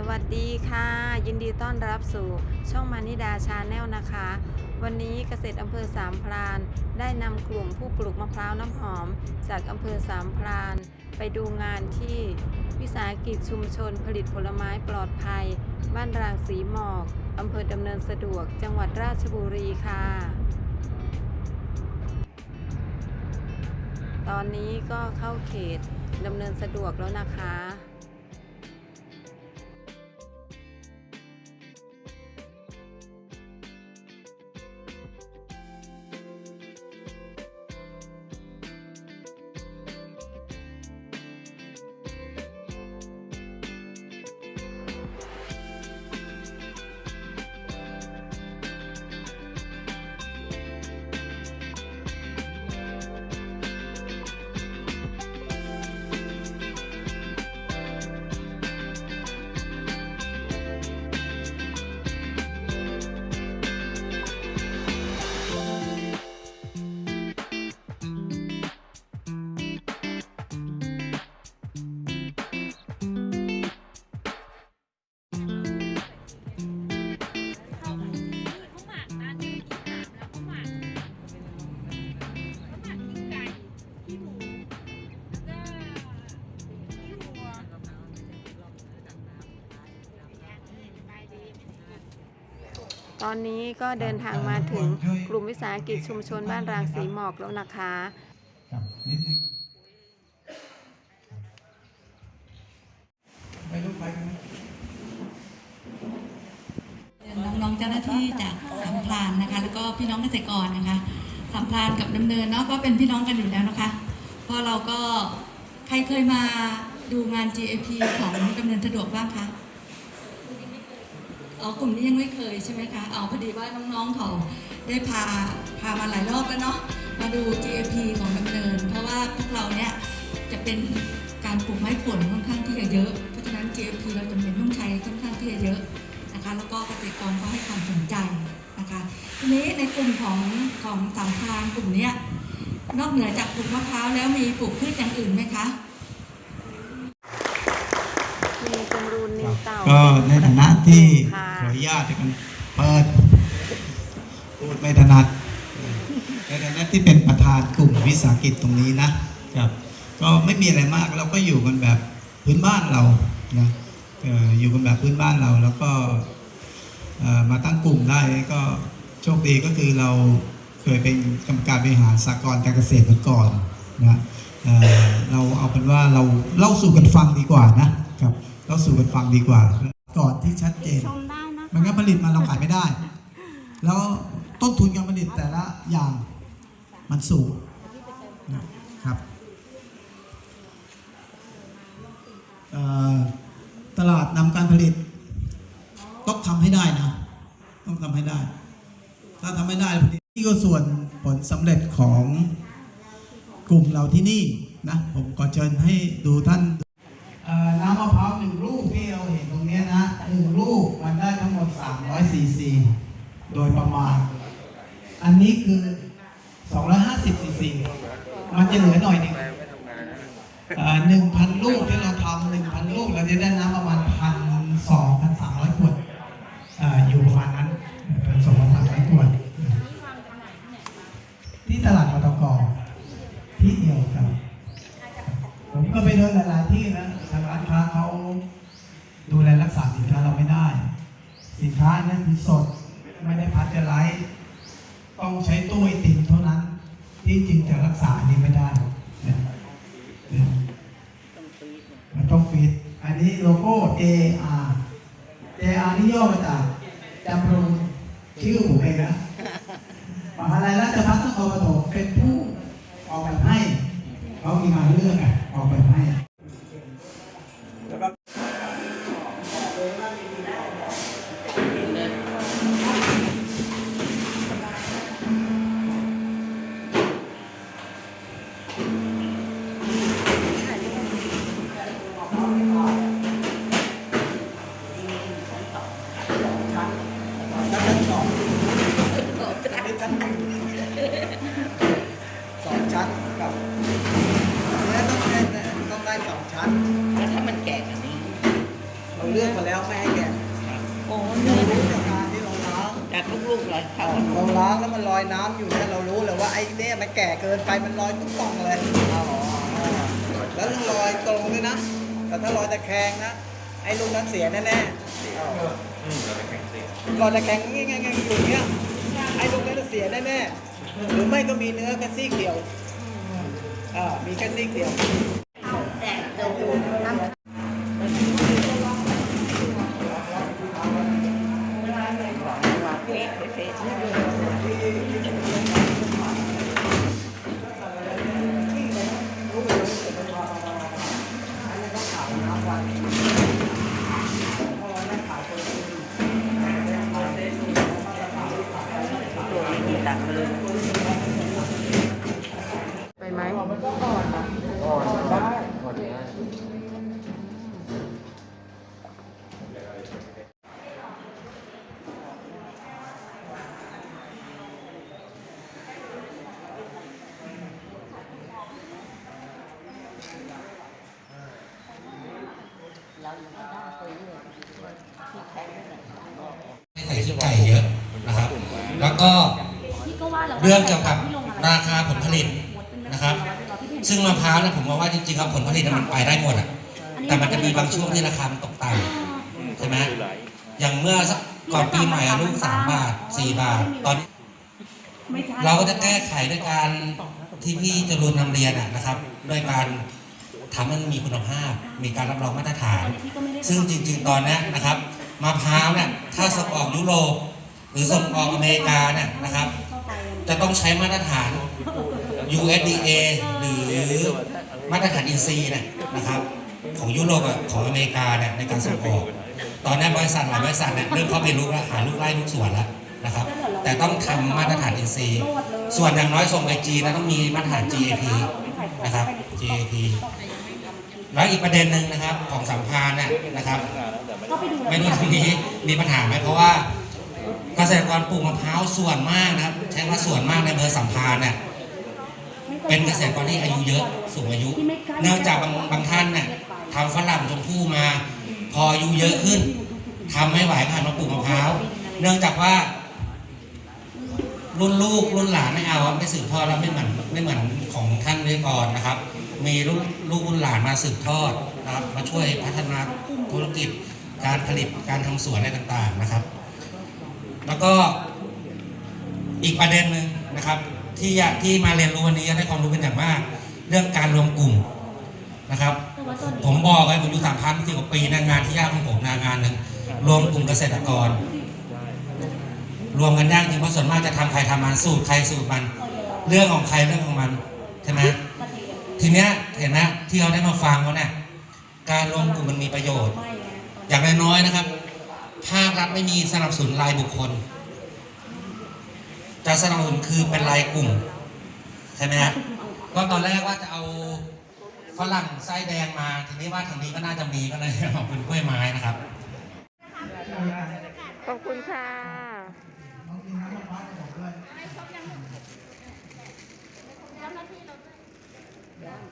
สวัสดีค่ะ ยินดีต้อนรับสู่ช่องมานิดาชาแนลนะคะ วันนี้เกษตรอำเภอสามพรานได้นำกลุ่มผู้ปลูกมะพร้าวน้ำหอม จากอำเภอสามพรานไปดูงานที่วิสาหกิจชุมชนผลิตผลไม้ปลอดภัย บ้านรางสีหมอกอำเภอดำเนินสะดวกจังหวัดราชบุรีค่ะ ตอนนี้ก็เข้าเขตดำเนินสะดวกแล้วนะคะ ตอนนี้ก็เดินทางมาถึงกลุ่มวิสาหกิจชุมชนบ้านรางสีหมอกแล้วนะคะครับนิดนึงไปลูกไปกันไหมน้องๆเจ้าหน้าที่จากสัมพลานนะคะ แล้วก็พี่น้องเกษตรกรนะคะ สัมพลานกับดำเนินเนาะก็เป็นพี่น้องกันอยู่แล้วนะคะเพราะเราก็ใครเคยมาดูงาน GAP ของดำเนินสะดวกบ้างคะ อ๋อกลุ่มนี้ยังไม่เคยใช่ไหมคะอ๋อพอดีว่าน้องๆเขาได้พาพามาหลายรอบแล้วเนาะมาดู GAP ของดำเนิน เพราะว่าพวกเราเนี่ยจะเป็นการปลูกไม้ผลค่อนข้างที่จะเยอะ เพราะฉะนั้น GAP เราจำเป็นต้องใช้ค่อนข้างที่จะเยอะนะคะแล้วก็เกษตรกรก็ให้ความสนใจนะคะทีนี้ในกลุ่มของของสามพรานกลุ่มเนี้ยนอกเหนือจากปลูกมะพร้าวแล้วมีปลูกพืชอย่างอื่นไหมคะมีจำรูนนิวเต่าก็ในฐานะที่ค่ะ ขออนุญาตในการเปิดพูดไม่ถนัดในฐานะที่เป็นประธานกลุ่มวิสาหกิจตรงนี้นะครับ ก็ไม่มีอะไรมากเราก็อยู่กันแบบพื้นบ้านเรานะเอ่ออยู่กันแบบพื้นบ้านเราแล้วก็เอ่อมาตั้งกลุ่มได้ก็โชคดีก็คือเราเคยเป็นกรรมการบริหารสากลการเกษตรมาก่อนนะเอ่อเราเอาเป็นว่าเราเล่าสู่กันฟังดีกว่านะครับเล่าสู่กันฟังดีกว่าก่อนที่ชัดเจน มันก็ผลิตมาเราขายไม่ได้ แล้วต้นทุนการผลิตแต่ละอย่างมันสูงนะครับตลาดนำการผลิต ต้องทำให้ได้นะ ต้องทำให้ได้ ถ้าทำไม่ได้นี่ก็ส่วนผลสำเร็จของกลุ่มเราที่นี่นะ ผมขอเชิญให้ดูท่านน้ำมะพร้าวหนึ่งลูกที่เราเห็นตรงเนี้ยนะหนึ่งลูกมันได้ทั้งหมด 300ซีซี โดยประมาณ อันนี้คือ 250ซีซีมันจะเหลือหน่อยหนึ่งหนึ่งพันลูกที่เราทำหนึ่งพันลูกเราจะได้น้ำประมาณพันสองพันสามร้อยขวดอยู่ประมาณนั้นพันสองพันสามร้อยขวด ที่ตลาดมตกที่เดียวครับ ผมก็ไปเดินหลายๆที่นะทางร้านค้าเขาดูแลรักษาสินค้าเราไม่ได้ สินค้านั้นคือสด ไม่ได้พัชไลท์ต้องใช้ตู้ไอติมเท่านั้น ที่จึงจะรักษาอันนี้ไม่ได้นะนะ มันต้องฟีดอันนี้โลโก้ JR JR นี่ย่อมาจากจำรงชื่อผมเอง เราล้างแล้วมันลอยน้ำอยู่เนี่ยเรารู้เลยว่าไอ้เนี่ยมันแก่เกินไปมันลอยทุกป่องเลยแล้วต้องลอยตรงด้วยนะ แต่ถ้าลอยตะแคงนะ ไอ้ลูกนั้นเสียแน่ๆลอยตะแคงงี้ๆๆอยู่เนี้ยไอ้ลูกนั้นเสียแน่ๆหรือไม่ก็มีเนื้อแค่ซี่เดียวอ่ามีแค่ซี่เดียว ไหมไม่ใส่ชิ้นไก่เยอะนะครับ แล้วก็เรื่องเกี่ยวกับราคาผลผลิต ซึ่งมะพร้าวเนี่ยผมมองว่าจริงๆครับผลผลิตมันไปได้หมดอะแต่มันจะมีบางช่วงที่ราคามันตกต่ำใช่ไหมอย่างเมื่อสักก่อนปีใหม่อะลูกสามบาทสี่บาทตอนนี้เราก็จะแก้ไขด้วยการที่พี่จรูนนำเรียนอะนะครับด้วยการทำให้มันมีคุณภาพ มีการรับรองมาตรฐาน ซึ่งจริง ๆ ตอนเนี้ยนะครับมะพร้าวเนี่ยถ้าส่งออกยุโรปหรือส่งออกอเมริกาเนี่ยนะครับ จะต้องใช้มาตรฐาน USDA หรือมาตรฐานอินซีนี่ยนะครับของยุโรปกับของอเมริกาเนี่ยในการส่งออกตอนนี้บริษัทหลายบริษัทเนี่ยเริ่มเข้าไปลุกแล้วหาลูกไร่ลูกสวนแล้วนะครับ แต่ต้องทำมาตรฐานอินซีส่วนอย่างน้อยส่งไปจีนนะต้องมีมาตรฐาน GAP นะครับ GAP แล้วอีกประเด็นหนึ่งนะครับของสัมภาระเนี่ยนะครับไม่รู้ตรงนี้มีปัญหาไหมเพราะว่าเกษตรกรปลูกมะพร้าวส่วนมากนะครับ ใช้ว่าส่วนมากในอำเภอสัมพานเนี่ย เป็นเกษตรกรที่อายุเยอะสูงอายุ เนื่องจากบางบางท่านเนี่ยทำฝรั่งชมพู่มา พออายุเยอะขึ้นทำไม่ไหวผ่านมาปลูกมะพร้าวเนื่องจากว่า รุ่นลูกรุ่นหลานไม่เอาไม่สืบทอดแล้วไม่เหมือนไม่เหมือนของท่านนี้ก่อนนะครับ มีลูกลูกรุ่นหลานมาสืบทอดนะครับ มาช่วยพัฒนาธุรกิจการผลิตการทำสวนอะไรต่างๆนะครับ แล้วก็อีกประเด็นหนึ่งนะครับ ที่อยากที่มาเรียนรู้วันนี้ได้ความรู้เป็นอย่างมาก เรื่องการรวมกลุ่มนะครับ ผมบอกไว้ผมอยู่สามพันสิบกว่าปีนะงานที่ยากของผมนะงานหนึ่งรวมกลุ่มเกษตรกร รวมกันยากจริงเพราะส่วนมากจะทำใครทำมันสูตรใครสูตรมัน เรื่องของใครเรื่องของมันใช่ไหมทีเนี้ยเห็นไหมที่เราได้มาฟังว่าเนี่ยการรวมกลุ่มมันมีประโยชน์ อย่างน้อยๆนะครับ ภาครัฐไม่มีสนับสนุนรายบุคคล จะสนับสนุนคือเป็นรายกลุ่ม ใช่ไหมฮะก็ตอนแรกว่าจะเอาฝรั่งไส้แดงมา ทีนี้ว่าทางนี้ก็น่าจะมีก็เลยเอาเป็นกล้วยไม้นะครับ ขอบคุณค่ะ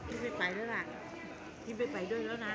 พี่ไปไปด้วยล่ะพี่ไปไปด้วยแล้วนะ